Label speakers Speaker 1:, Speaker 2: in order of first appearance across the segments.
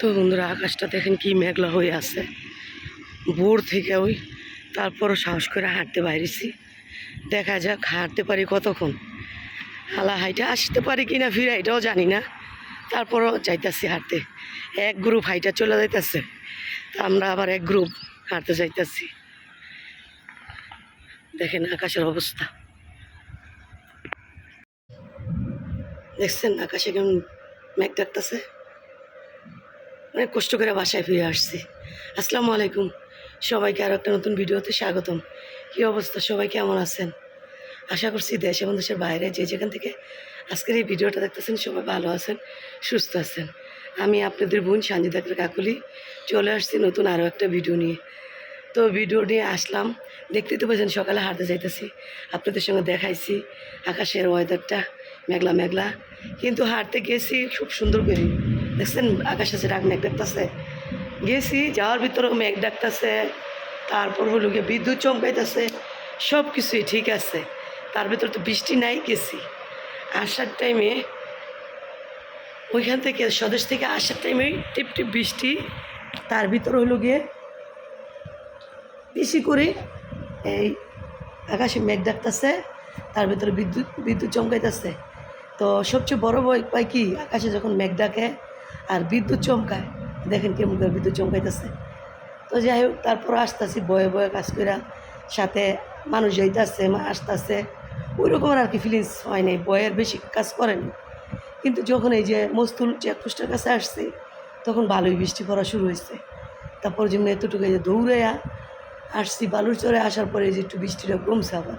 Speaker 1: তো বন্ধুরা, আকাশটা দেখেন কি মেঘলা হয়ে আছে। ভোর থেকে ওই তারপরও সাহস করে হাঁটতে বাইরেছি দেখা যাক হাঁটতে পারি কতক্ষণ। হালা হাইটে আসতে পারি কি না ফিরে, এটাও জানি না। তারপরও যাইতাছি হাঁটতে। এক গ্রুপ হাইটা চলে যাইতাছে। তা আমরা আবার এক গ্রুপ হাঁটতে যাইতাছি। দেখেন আকাশের অবস্থা। দেখছেন আকাশে কেমন মেঘ ডাকতেছে? অনেক কষ্ট করে বাসায় ফিরে আসছি। আসসালামু আলাইকুম। সবাইকে আরও একটা নতুন ভিডিওতে স্বাগতম। কী অবস্থা? সবাই কেমন আছেন? আশা করছি দেশ এবং দেশের বাইরে যে যেখান থেকে আজকের এই ভিডিওটা দেখতেছেন সবাই ভালো আছেন, সুস্থ আছেন। আমি আপনাদের বোন সানজিদাকের কাকুলি। চলে আসছি নতুন আরও একটা ভিডিও নিয়ে। তো ভিডিও নিয়ে আসলাম। দেখতে তো পেয়েছেন সকালে হাঁটতে যাইতেছি। আপনাদের সঙ্গে দেখাইছি আকাশের ওয়েদারটা মেঘলা মেঘলা। কিন্তু হাঁটতে গেছি খুব সুন্দর করে। দেখছেন, আকাশে আছে ডাক মেঘ ডাকতেছে গেছি, যাওয়ার ভিতরে মেঘ ডাকতেছে, তারপর হলো গিয়ে বিদ্যুৎ চমকাইতেছে সব কিছুই ঠিক আছে। তার ভিতরে তো বৃষ্টি নাই, গেছি। আসার টাইমে ওইখান থেকে স্বদেশ থেকে আসার টাইমে টিপ টিপ বৃষ্টি, তার ভিতরে হলো গিয়ে বেশি করে এই আকাশে মেঘ ডাকতেছে, তার ভিতরে বিদ্যুৎ বিদ্যুৎ চমকাইতেছে। তো সবচেয়ে বড় ভয় পাই কি? আকাশে যখন মেঘ ডাকে আর বিদ্যুৎ চমকায়। দেখেন কেমন করে বিদ্যুৎ চমকাইতেছে। তো যাই হোক, তারপর আসতেছি, বয়ে বয়ে কাজ করে সাথে মানুষ যাইতেছে আসতেছে। ওই রকমের আর কি ফিলিংস হয় নাই, বয়ের বেশি কাজ করেনি কিন্তু যখন এই যে মস্তুল চেকপোস্টের কাছে আসছে, তখন ভালোই বৃষ্টি পড়া শুরু হয়েছে তারপর যেমনি এতটুকু যে দৌড়াইয়া আসছি, বালুর চরে আসার পরে যে একটু বৃষ্টিটা কমছে আবার।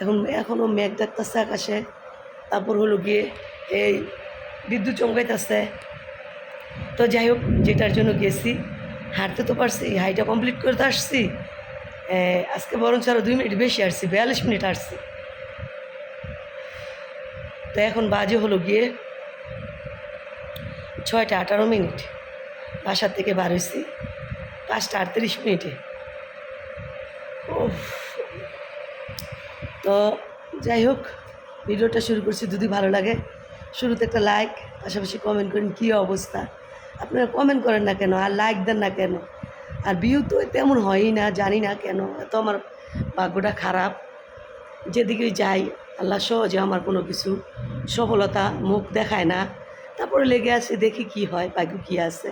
Speaker 1: এখন এখনও মেঘ দেখতেছে আকাশে। তারপর হলো গিয়ে এই বিদ্যুৎ চমকাইতেছে। তো যাই হোক, যেটার জন্য গেছি। হাঁটতে তো পারছি হাইটা কমপ্লিট করতে আসছি। আজকে বরঞ্চ আরও দুই মিনিট বেশি আসছি, বিয়াল্লিশ মিনিট আসছি। তো এখন বাজে হলো গিয়ে ছয়টা আঠারো মিনিট। বাসার থেকে বার হয়েছি পাঁচটা আটত্রিশ মিনিটে। উফ। তো যাই হোক, ভিডিওটা শুরু করছি যদি ভালো লাগে। শুরুতে একটা লাইক পাশাপাশি কমেন্ট করেন কী অবস্থা। আপনারা কমেন্ট করেন না কেন? আর লাইক দেন না কেন? আর ভিউ তো তেমন হয়ই না, জানি না কেন? এত আমার ভাগ্যটা খারাপ। যেদিকেই যাই, আল্লাহ সহজে আমার কোনো কিছু সফলতা মুখ দেখায় না। তারপরে লেগে আছে, দেখি কি হয়, ভাগ্য কী আছে।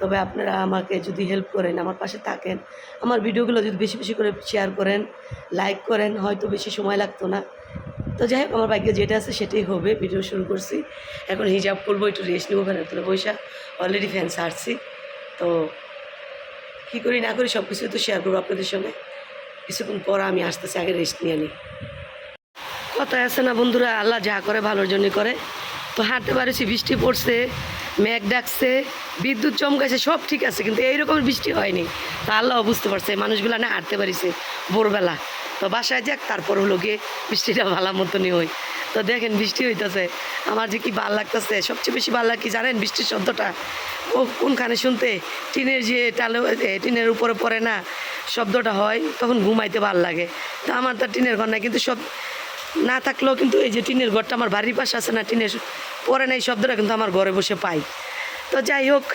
Speaker 1: তবে আপনারা আমাকে যদি হেল্প করেন, আমার পাশে থাকেন, আমার ভিডিওগুলো যদি বেশি বেশি করে শেয়ার করেন লাইক করেন, হয়তো বেশি সময় লাগতো না। তো যাই হোক, আমার ভাগ্যে যেটা আছে সেটাই হবে ভিডিও শুরু করছি। এখন হিজাব করব, একটু রেস্ট নেব, ফ্যানের তুলে বৈশা অলরেডি ফ্যান ছাড়ছি। তো কী করি, না করি সব কিছু তো শেয়ার করব আপনাদের সঙ্গে। কিছুক্ষণ পর আমি আসতেছি, আগে রেস্ট নিয়ে নিই কথায় আছে না বন্ধুরা, আল্লাহ যা করে ভালোর জন্যই করে। তো হাঁটতে পারছি, বৃষ্টি পড়ছে, মেঘ ডাকছে, বিদ্যুৎ চমকাছে সব ঠিক আছে, কিন্তু এইরকম বৃষ্টি হয়নি। তো আল্লাহ বুঝতে পারছে, মানুষগুলো না হাঁটতে পারিছে, ভোরবেলা। তো বাসায় যাক, তারপর হলো গিয়ে বৃষ্টিটা ভালো মতনই হয়। তো দেখেন বৃষ্টি হইতেছে। আমার যে কি ভালো লাগতেছে, সবচেয়ে বেশি ভালো লাগে জানেন বৃষ্টির শব্দটা? ও কোনখানে শুনতে? টিনের যে টালে টিনের উপরে পড়ে না, শব্দটা হয়, তখন ঘুমাইতে ভালো লাগে। তো আমার তো টিনের ঘর নাই, কিন্তু সব না থাকলেও কিন্তু এই যে টিনের ঘরটা আমার বাড়ির পাশে আছে না, টিনের পরে না এই শব্দটা কিন্তু আমার ঘরে বসে পাই। তো যাই হোক,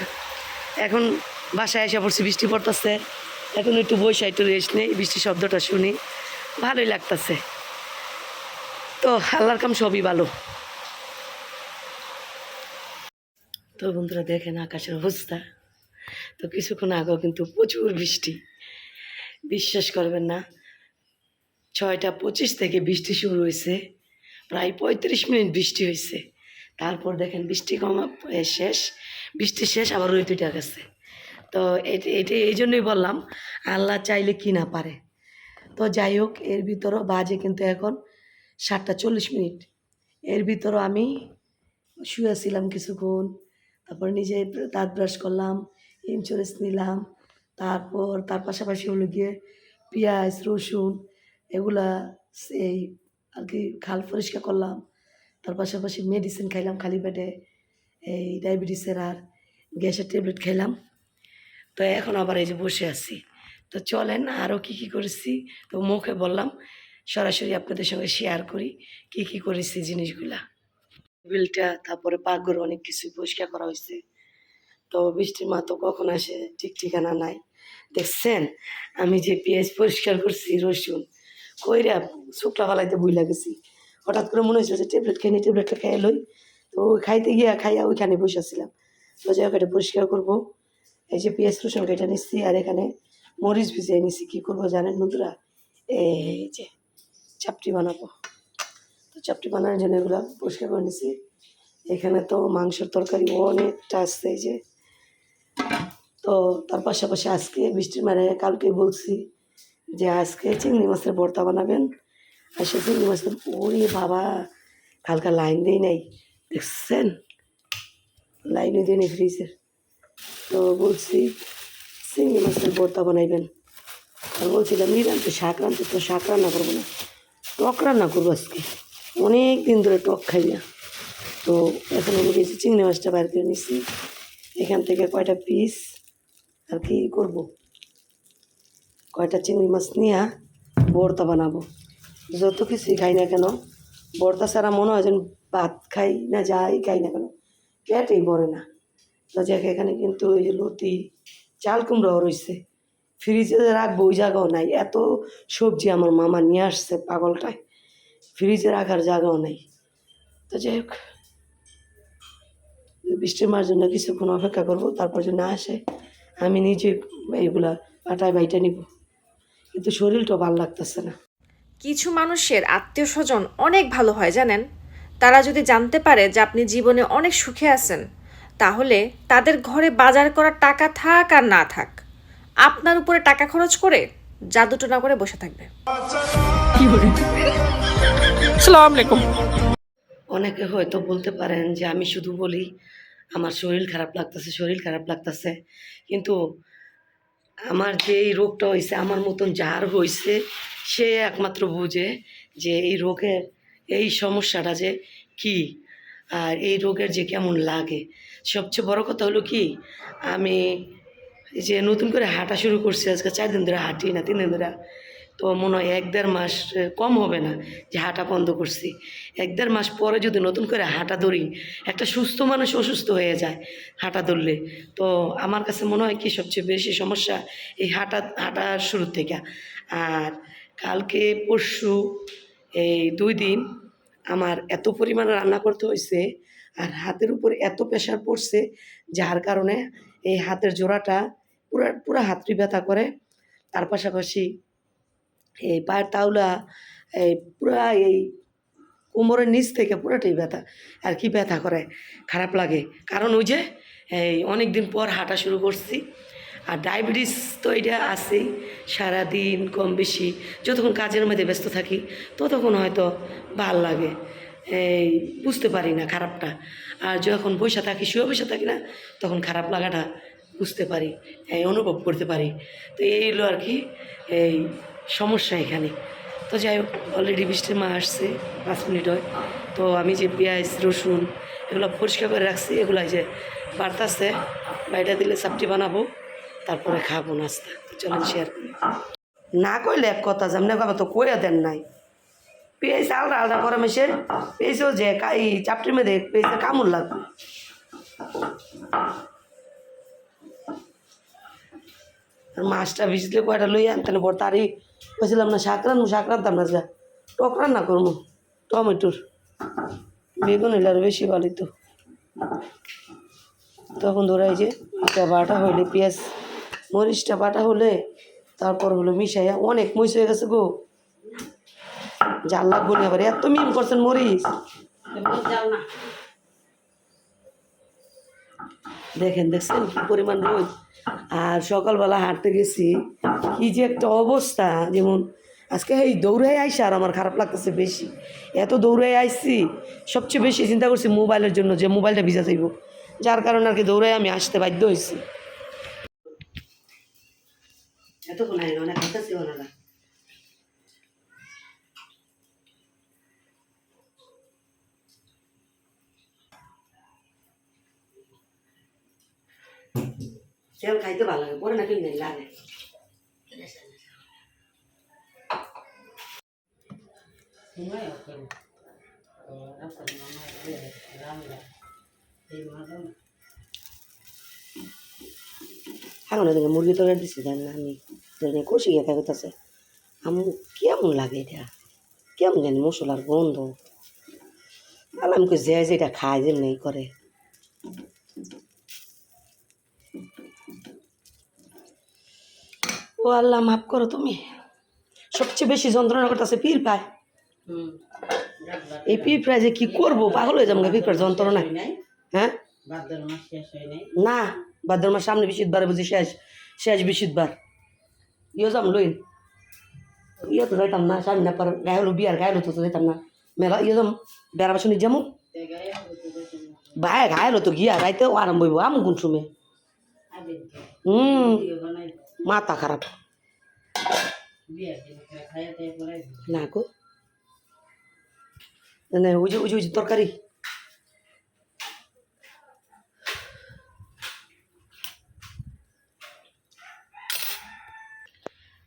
Speaker 1: এখন বাসায় এসে পড়ছি, বৃষ্টি পড়তেছে। এখন একটু বসে, একটু রেস্ট নেই, বৃষ্টির শব্দটা শুনি। ভালোই লাগতেছে। তো আল্লাহর কাম সবই ভালো। তো বন্ধুরা দেখেন আকাশের অবস্থা। তো কিছুক্ষণ আগেও কিন্তু প্রচুর বৃষ্টি। বিশ্বাস করবেন না, ছয়টা পঁচিশ থেকে বৃষ্টি শুরু হয়েছে। প্রায় পঁয়ত্রিশ মিনিট বৃষ্টি হয়েছে। তারপর দেখেন বৃষ্টি কমা শেষ। বৃষ্টি শেষ, আবার রোদ গেছে। তো এটি, এটা এই জন্যই বললাম, আল্লাহ চাইলে কি না পারে। তো যাই হোক এর ভিতরও বাজে কিন্তু এখন সাতটা চল্লিশ মিনিট। এর ভিতরও আমি শুয়েছিলাম কিছুক্ষণ, তারপর নিজে দাঁত ব্রাশ করলাম ইন্স্যুরেন্স নিলাম, তারপর তার পাশাপাশি হলো গিয়ে পেঁয়াজ, রসুন এগুলা এই আর কি খাল পরিষ্কার করলাম। তার পাশাপাশি মেডিসিন খাইলাম খালি পেটে, এই ডায়াবেটিসের আর গ্যাসের ট্যাবলেট খেলাম তো এখন আবার এই যে বসে আছি। তো চলেন আরও কি কি করেছি? তো মুখে বললাম, সরাসরি আপনাদের সঙ্গে শেয়ার করি, কি কি করেছি জিনিসগুলা। টেবিলটা তারপরে পাকঘর অনেক কিছু পরিষ্কার করা হয়েছে। তো বৃষ্টির মা তো কখন আসে, ঠিক ঠিকানা নাই। দেখছেন, আমি যে পেঁয়াজ পরিষ্কার করছি, রসুন, কইরা শুকলা ফালাইতে বই লাগেছি হঠাৎ করে মনে হয়েছিল যে ট্যাবলেট খাই নি ট্যাবলেটটা খাই লই। তো ওই খাইতে গিয়া খাইয়া ওইখানে বসেছিলাম তো যাই হোক, এটা পরিষ্কার করব। এই যে পেঁয়াজ, রসুন কেটে নিচ্ছি, আর এখানে মরিচ ভিজিয়ে নিচ্ছি কী করব জানেন বন্ধুরা? এই যে চাপটি বানাবো। তো চাপটি বানানোর জন্য এগুলো পরিষ্কার করে নিছি। এখানে তো মাংসের তরকারি অনেকটা আসছে এই যে। তো তার পাশাপাশি আজকে বৃষ্টির মানে কালকে বলছি যে আজকে চিংড়ি মাছের ভর্তা বানাবেন। আর সে চিংড়ি মাছের ওরে বাবা, কালকা লাইন দেই নাই, দেখছেন? লাইনও দিই নাই ফ্রিজের তো বলছি চিংড়ি মাছের ভর্তা বানাইবেন। আর বলছিলাম নিরান্ত শাক রাঁধতে, তো শাক রান্না করব না। টক রান্না করব আজকে। অনেক দিন ধরে টক খাই না। তো এখন আমি গেছি চিংড়ি মাছটা বাইর করে নিচ্ছি এখান থেকে কয়টা পিস আর কি করব? কয়টা চিংড়ি মাছ নিয়ে ভর্তা বানাবো। যত কিছুই খাই না কেন, ভর্তা ছাড়া মনে হয় যেন ভাত খাই না, যাই খাই না কেন, পেটেই ভরে না। তো যাক, এখানে কিন্তু ওই লতি চাল কুমড়াও রয়েছে ফ্রিজে রাখব, ওই জায়গাও নাই। এত সবজি আমার মামা নিয়ে আসছে পাগলটায়। ফ্রিজে রাখার জায়গাও নাই। তো যাই হোক, বৃষ্টির মার জন্য কিছুক্ষণ অপেক্ষা করব, তারপর যদি না আসে, আমি নিজে এইগুলা পাটায় বাইটা নিব। কিন্তু শরীরটা ভালো লাগতেছে না।
Speaker 2: কিছু মানুষের আত্মীয় স্বজন অনেক ভালো হয়, জানেন? তারা যদি জানতে পারে যে আপনি জীবনে অনেক সুখে আছেন তাহলে তাদের ঘরে বাজার করার টাকা থাক আর না থাক। আপনার উপরে টাকা খরচ করে জাদুটোনা করে বসে থাকবে।
Speaker 1: অনেকে হয়তো বলতে পারেন যে আমি শুধু বলি আমার শরীর খারাপ লাগতেছে শরীর খারাপ লাগতেছে। কিন্তু আমার যে এই রোগটা হয়েছে আমার মতন যার হয়েছে সে একমাত্র বুঝে যে এই রোগের এই সমস্যাটা যে কি আর এই রোগের যে কেমন লাগে। সবচেয়ে বড় কথা হলো কি, আমি যে নতুন করে হাঁটা শুরু করছি, আজকে চার দিন ধরে হাঁটি না, তিন দিন ধরে। তো মনে হয় এক দেড় মাস কম হবে না যে হাঁটা বন্ধ করছি। এক দেড় মাস পরে যদি নতুন করে হাঁটা ধরি, একটা সুস্থ মানুষ অসুস্থ হয়ে যায় হাঁটা ধরলে। তো আমার কাছে মনে হয় কি, সবচেয়ে বেশি সমস্যা এই হাঁটা, হাঁটার শুরু থেকে। আর কালকে পরশু এই দুই দিন আমার এত পরিমাণে রান্না করতে হয়েছে আর হাতের উপর এত প্রেশার পড়ছে, যার কারণে এই হাতের জোড়াটা পুরা পুরা হাতটি ব্যথা করে। তার পাশাপাশি এই পায়ের তাওলা, এই পুরা এই কোমরের নিচ থেকে পুরাটাই ব্যথা। আর কি ব্যথা করে? খারাপ লাগে। কারণ ওই যে, এই অনেক দিন পর হাঁটা শুরু করছি। আর ডায়াবেটিস তো এটা আছেই। সারাদিন কম বেশি, যতক্ষণ কাজের মধ্যে ব্যস্ত থাকি, ততক্ষণ হয়তো ভালো লাগে। এই বুঝতে পারি না খারাপটা। আর যখন বসে থাকি, শুয়ে বসে থাকি না, তখন খারাপ লাগাটা বুঝতে পারি, এই অনুভব করতে পারি। তো এই হলো আর কি, এই সমস্যা এখানে। তো যাই হোক অলরেডি বৃষ্টির মা আসছে, পাঁচ মিনিট হয়। তো আমি যে পেঁয়াজ, রসুন এগুলো পরিষ্কার করে রাখছি, এগুলো যে বাড়তাছে, বাইরে দিলে চাপটি বানাবো, তারপরে খাব নাস্তা। চলেন শেয়ার করি। না কইলে এক কথা, যেমন কথা তো কইয়া দেন নাই। পেঁয়াজ আলাদা আলাদা করে মেশে পেঁয়াজও যে এই চাপটির মধ্যে পেঁয়াজের কামড় লাগবে। আর মাছটা ভিজলে কয়টা লই আনতেন বড় তারই বলছিলাম না, শাক রান্তাম না যা। টক রান্না করব, টমেটোর। বেগুন হইলে আরও বেশি ভালো তো তখন ধরাই যে এটা বাটা হইলে, পেঁয়াজ, মরিচটা বাটা হলে, তারপর হলো মিশাইয়া অনেক মরিচ হয়ে গেছে গো। জাল লাগবো না এবার এত মিম করছেন মরিচ দেখেন, দেখছেন কি পরিমাণ রোদ। আর সকালবেলা হাঁটতে গেছি, কি যে একটা অবস্থা, যেমন আজকে এই দৌড়াই আইসা আর আমার খারাপ লাগতেছে বেশি। এত দৌড়াই আইসি সবচেয়ে বেশি চিন্তা করছি মোবাইলের জন্য, যে মোবাইলটা ভিজা যাইব। যার কারণে আর কি দৌড়াই আমি আসতে বাধ্য হয়েছি এতক্ষণ আইন অনেক হাঁটাছি তেল খাইতে ভালো লাগে, পরে নাকি নেই লাগে। এখন ওদিকে মুরগি তরকারি দিছি, জান না আমি কষি গিয়ে থাকতেছে আমি কেমন লাগে এটা? কেমন জানি মশলার গন্ধ। আর আমি যে যেটা খায়, যেমনি করে। আল্লাহ মাফ করো তুমি। সবচেয়ে বেশি যন্ত্রণা করতেছে পীর পায় এই পীর প্রায় যে কি করব? পাগল হয়ে যাব পীর যন্ত্রণা। হ্যাঁ? না ভাদ্র মাস সামনে বিশুদ্ধবার বুঝি শেষ। শেষ বিশুদ্ধবার ইয়ে যাম লইন ইয়ে তো যাইতাম না, সামনে না পার গায়ে হলো বিয়ার গায়ে হলো তো যাইতাম না। মেলা ইয়ে যাম, বেড়া বাসনি যামু। ভাই, গায়ে হলো তো গিয়া রাইতে আরাম বইব আম কোন সময়? হুম, মাথা খারাপ। না গো না ওই যে ওই যে ওই যে তরকারি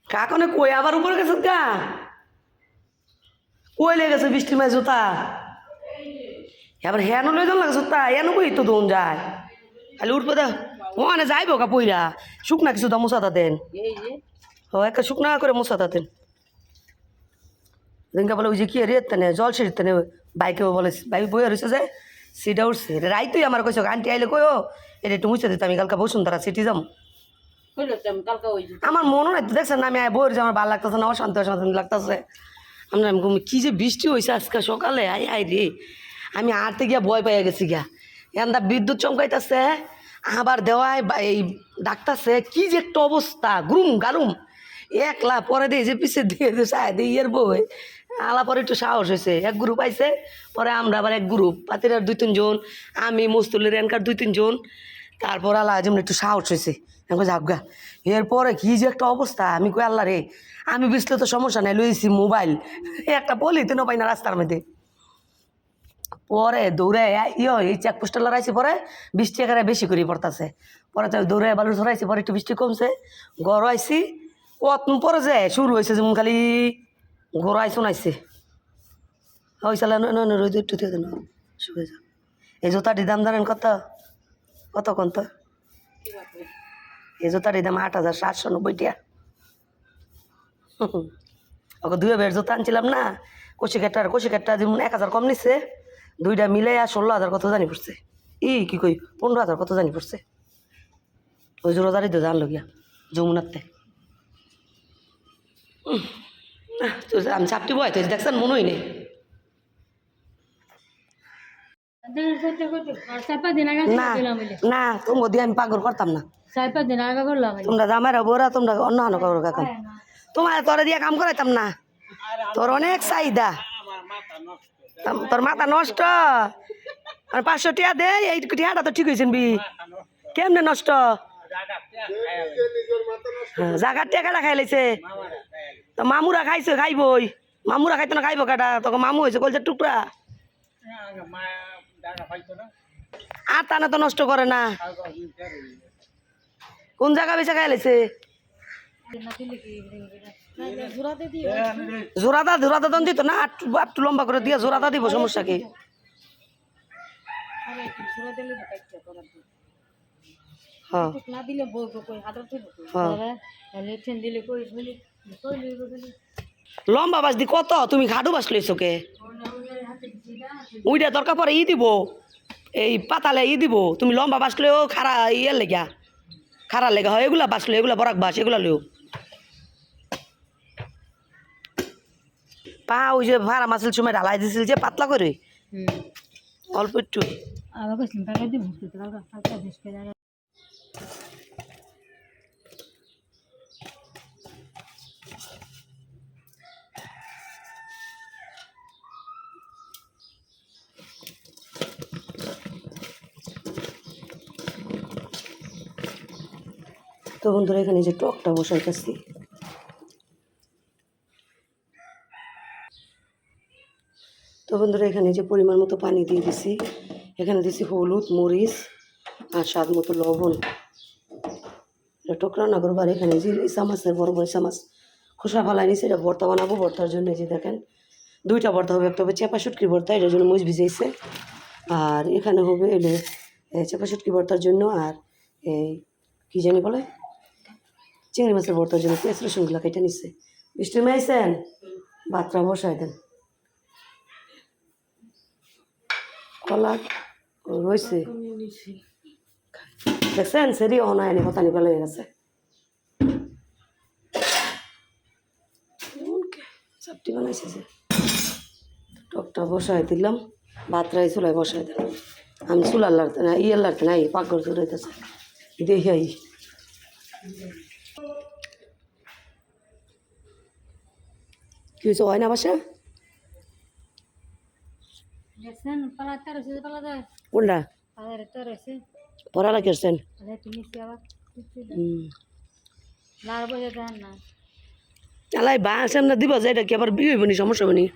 Speaker 1: কাকনে কই আবার উপরে গেছে গা কই লেগে গেছে বৃষ্টির মাঝে জুতা এবার হেন লই যান লাগে জুতা এন কই তো দোন যায় খালি উঠবে দা ওখানে যাইব কা পইরা শুকনা কিছু দা মুসাদা দেন ও একটা শুকনা করে মুসাদা দেন দিনকা বলে ওই যে কি রে তেনে জল সিঁড়ি তেনে বাইকে বলে বাইক বইয়া রয়েছে যে সিটা উঠছে। রাইতুই আমার কইস আন্টি আইলে কই ও এটা একটু মুছে দিতে আমি কালকে বসুন তারা সিটি যাম। আমার মনে নাই দেখছেন না আমি আয় বই রয়েছে আমার ভালো লাগতেছে না অশান্তি অশান্তি লাগতেছে। আমরা আমি ঘুমি কী যে বৃষ্টি হয়েছে আজকে সকালে আই আই রে। আমি আটতে গিয়া ভয় পাইয়া গেছি গিয়া। এন্দা বিদ্যুৎ চমকাইতেছে আবার দেওয়ায় এই ডাকতেছে কি যে একটা অবস্থা গ্রুম গারুম। একলা, পরে দিয়ে যে পিছিয়ে দিয়ে যে সায় দিয়ে ইয়ের আলা পরে একটু সাহস হয়েছে। এক গ্রুপ আইছে, পরে আমরা আবার এক গ্রুপ পাতিরার দুই তিনজন, আমি, মস্তুলের রেনকার দুই তিনজন। তারপর আল্লাহ যেমন একটু সাহস হয়েছে। আমি যাবগা এরপরে কি যে একটা অবস্থা? আমি কই, আল্লাহ রে, আমি বুঝলে তো সমস্যা নাই, লইছি মোবাইল। একটা পলিতে পাই না রাস্তার মধ্যে। পরে দৌড়ে ইয়ে এই চেক পোস্টার লড়াইছি পরে, বৃষ্টি এখানে বেশি করে পড়তাছে। পরে তো দৌড়ে বালু ধরাইছি, পরে একটু বৃষ্টি কমছে। গড় আইছি কত পরে যে শুরু হয়েছে যেমন খালি গড় আইসো নাইছে হয়েছিল রোদ একটু দিয়ে দেন শুয়ে যা। এই জুতাটির দাম জানেন কত? কত কোন তো এই জুতাটির দাম আট হাজার সাতশো নব্বই টাকা ওকে দুই বের জুতা আনছিলাম না। কষি কাটার কষি কাটটা যেমন এক হাজার কম নিচ্ছে দুইটা মিলে আর ষোলো হাজার কত জানি পড়ছে ই, কি কই পনেরো হাজার কত জানি পড়ছে ওই যে রোজারি তো জানলো গিয়া। যমুনাতে তো আমি চাপটি বয় তো দেখছেন নেই। না দিয়ে আমি পাগল করতাম না। তোমরা জামাইরা তোমরা অন্য অন্য করো কাকাম তোমার তোরে দিয়ে কাম করাইতাম না। তোর অনেক চাহিদা। তোর মাথা নষ্ট। আর পাঁচশো টিয়া দে এই টিয়াটা তো ঠিক হয়েছেন বি। কেমনে নষ্ট? হ্যাঁ, জাগার টেকাটা খাই লাইছে তো মামুরা খাইছে খাইবই। মামুরা খাইতো না খাইব কাটা। তখন মামু হয়েছে কলছে টুকরা। আর টানা তো নষ্ট করে না। কোন জায়গা বেচা খাই লাইছে জোড়াদা জোড়াদা দন দিত না আটটু লম্বা করে দিয়ে জোড়াদা দিব সমস্যা কি? হ্যাঁ।
Speaker 3: না দিলে বই কই হাতত
Speaker 1: হ্যাঁ।
Speaker 3: দিলে কই
Speaker 1: লম্বা বাস দি কত? তুমি ঘাটু বাস লইছো কে? উইটা দরকার পরে ই দিব। এই পাতালে ই দিব। তুমি লম্বা বাস লইও খারা ইয়ে লেগা। খারা লেগা হয় এগুলা বাস লই এগুলা বরাক বাস এগুলা লইও। পা ওই যে ভাড়া মাছিল সময় ঢালাই দিছিল যে পাতলা করে? অল্প একটু
Speaker 3: আবার কইছিলাম টাকা দিব টাকা টাকা বেশ করে
Speaker 1: তো বন্ধুরা, এখানে যে টকটা বসাইতেছি। তো বন্ধুরা, এখানে যে পরিমাণ মতো পানি দিয়ে দিছি। এখানে দিছি হলুদ, মরিচ আর স্বাদ মতো লবণ। টক রান্না করব আর এখানে যে মাছের বড় বড় মাছ খোসা ফালাই নিছে, এটা ভর্তা বানাবো, ভর্তার জন্য যে দেখেন। দুইটা ভর্তা হবে, একটা হবে চেপা শুটকির ভর্তা, এটার জন্য মরিচ ভিজাইছে। আর এখানে হবে এলে চেপা শুটকি ভর্তার জন্য আর এই, কী জানি বলে? চিংড়ি মাছের ভর্তার জন্য পেঁয়াজ রসুনগুলো কেটে নিচ্ছে বৃষ্টি মাইছেন ভাতটা বসাই দেন। কলা রয়েছে। দেখছেন? সেরি অনায়নি হতানি পেলে হয়ে গেছে। চাপটি বানাইছে যে। টকটা বসাই দিলাম। ভাত চুলায় বসাই দিলাম। আমি চুলার লাড়তে না, ইয়ের লাড়তে না, এই পাকঘর চুলাইতেছে দেখি কি হয়েছে হয় না বাসা কোনটা পড়ালা করছেন
Speaker 3: লাল বসে
Speaker 1: আমরা দিব যে এটা কি আবার বিয়ে হইব নি সমস্যা হইব নি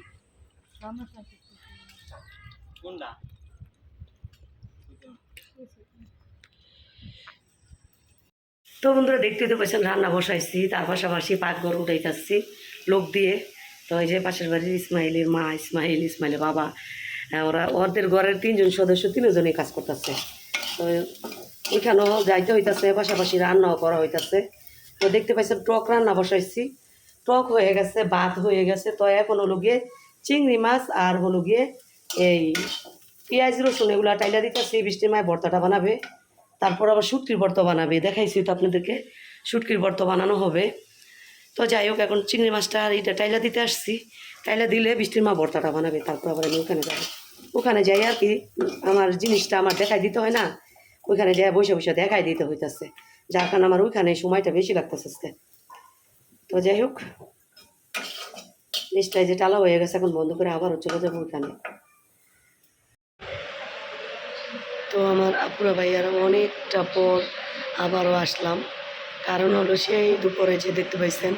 Speaker 1: তো বন্ধুরা দেখতে তো পাচ্ছেন রান্না বসাইছি তার পাশাপাশি পাকঘর উঠাইতেছি লোক দিয়ে। তো এই যে পাশের বাড়ির ইসমাইলের মা, ইসমাইল, ইসমাইলের বাবা ওরা ওদের ঘরের তিনজন সদস্য তিনজনই কাজ করতেছে। তো ওইখানেও যাইতে হইতাছে, পাশাপাশি রান্নাও করা হইতাছে। তো দেখতে পাইছেন, টক রান্না বসাইছি। টক হয়ে গেছে, ভাত হয়ে গেছে। তো এখন হলো গিয়ে চিংড়ি মাছ আর হলো গিয়ে এই পেঁয়াজ, রসুন এগুলো টাইলা দিতেছি, বৃষ্টির মায় ভর্তাটা বানাবে। তারপর আবার শুটকির ভর্তা বানাবে। দেখাইছি তো আপনাদেরকে। শুটকির ভর্তা বানানো হবে। তো যাই হোক, এখন চিংড়ি মাছটা আর এইটা টাইলা দিতে আসছি। টাইলা দিলে বৃষ্টির মা ভর্তাটা বানাবে, তারপর আবার আমি ওখানে যাব। ওখানে যাই আর কি, আমার জিনিসটা আমার দেখাই দিতে হয় না, ওইখানে যাই বসে বসে দেখাই দিতে হইতেছে। যার কারণে আমার ওইখানে সময়টা বেশি লাগতেছে আজকে। তো যাই হোক জিনিসটা যে টালা হয়ে গেছে, এখন বন্ধ করে আবারও চলে যাব ওইখানে। তো আমার আপুরা ভাইয়ারা অনেকটা পর আবারও আসলাম। কারণ হলো সেই দুপুরে যে দেখতে পাইছেন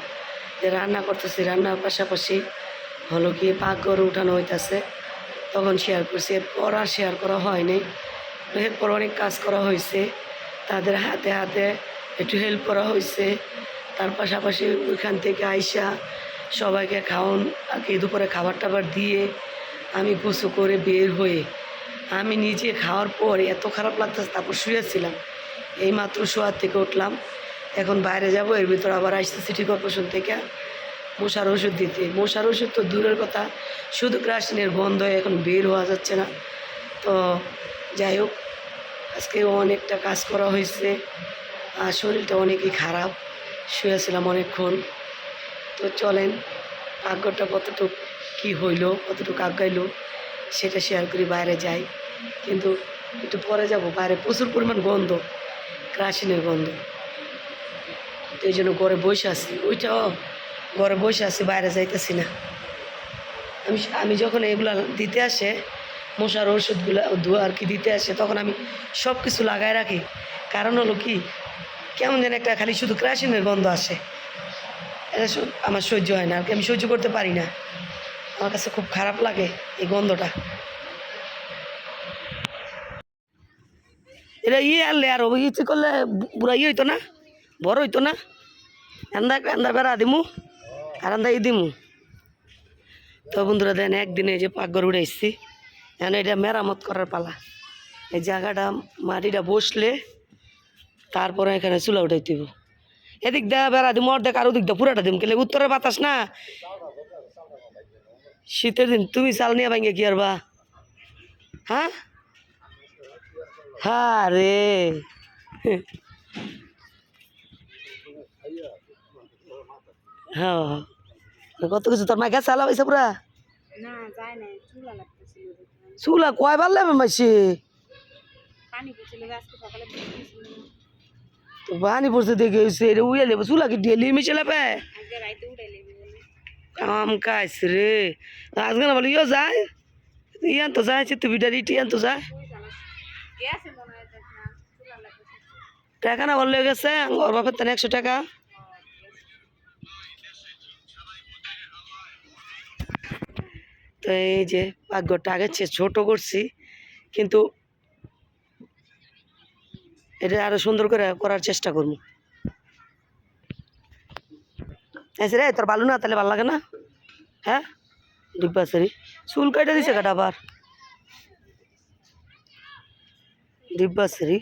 Speaker 1: যে রান্না করতেছি, রান্নার পাশাপাশি হলো কি পাকঘর উঠানো হইতাছে। তখন শেয়ার করছি, এরপর আর শেয়ার করা হয়নি। এরপর অনেক কাজ করা হয়েছে তাদের হাতে হাতে একটু হেল্প করা হয়েছে তার পাশাপাশি ওইখান থেকে আইসা সবাইকে খাওয়ান আর কি দুপুরে খাবার টাবার দিয়ে আমি গোসু করে বের হয়ে আমি নিজে খাওয়ার পর এত খারাপ লাগতেছে, তারপর শুয়েছিলাম। এই মাত্র শোয়ার থেকে উঠলাম। এখন বাইরে যাব, এর ভিতর আবার আসছে সিটি কর্পোরেশন থেকে। মশার ওষুধ দিতে। মশার ওষুধ তো দূরের কথা। শুধু গ্রাসিনের গন্ধ এখন বের হওয়া যাচ্ছে না। তো যাই হোক, আজকে অনেকটা কাজ করা হয়েছে। আর শরীরটা অনেকই খারাপ। শুয়েছিলাম অনেকক্ষণ। তো চলেন, ভাগ্যটা কতটুকু কী হইল, কতটুকু আগাইলো, সেটা শেয়ার করি, বাইরে যাই। কিন্তু একটু পরে যাব। বাইরে প্রচুর পরিমাণ গন্ধ। ক্রাসিনের গন্ধ। তো এই জন্য ঘরে বসে আছি। ওইটাও ঘরে বসে আছি, বাইরে যাইতেছি না। আমি আমি যখন এগুলা দিতে আসে, মশার ওষুধগুলো আর কি দিতে আসে, তখন আমি সব কিছু লাগাই রাখি। কারণ হলো কি, কেমন যেন একটা খালি শুধু ক্রাসিনের গন্ধ আসে। এটা আমার সহ্য হয় না, আর কি আমি সহ্য করতে পারি না। আমার কাছে খুব খারাপ লাগে এই গন্ধটা। এটা ইয়ে আনলে আর ইচ্ছে করলে বুড়া ইয়ে হইতো না? বড় হইতো না। এন্দা এন্দা বেড়া দিমু, আর এন্দা দিমু। তো বন্ধুরা দেন, একদিনে এই যে পাকঘর উড়ে এসছি। এখন এটা মেরামত করার পালা। এই জায়গাটা, মাটিটা বসলে তারপরে এখানে চুলা উঠাই দিব। এদিক দা বেড়া দিম, অর্ধেক আর ওদিক দা পুরাটা দিম। কেলে উত্তরের বাতাস না। শীতের দিন তুমি চাল নিয়ে ভাঙ্গে কি আর বা হ্যাঁ? হ্যাঁ রে। হ্যাঁ। কত কিছু? তোর মাইকা চালা হয়েছে পুরা?
Speaker 2: না যায় না চুলা
Speaker 1: কয় বার লেবে মাসি?
Speaker 2: পানি
Speaker 1: পড়ছে দেখে হয়েছে রে উইয়া লেবে চুলা কি ডেলি মিশে লেবে কাম কাজ রে। আজকে না বলে ইয়ে যায়? ইয়ান তো যায় চিত্ত বিটার ইটি ইয়ান তো যায়।
Speaker 2: গেছে
Speaker 1: টাকা না বললে গেছে ওর বাপের তেন একশো টাকা। তো এই যে পাকঘরটা আগের চেয়ে ছোটো করছি, কিন্তু এটা আরও সুন্দর করে করার চেষ্টা করব। রে, তোর ভালো না? তাহলে ভালো লাগে না? হ্যাঁ? ডিব্বা সারি চুল কাটা দিছে কাটা আবার। ডিব্বা সারি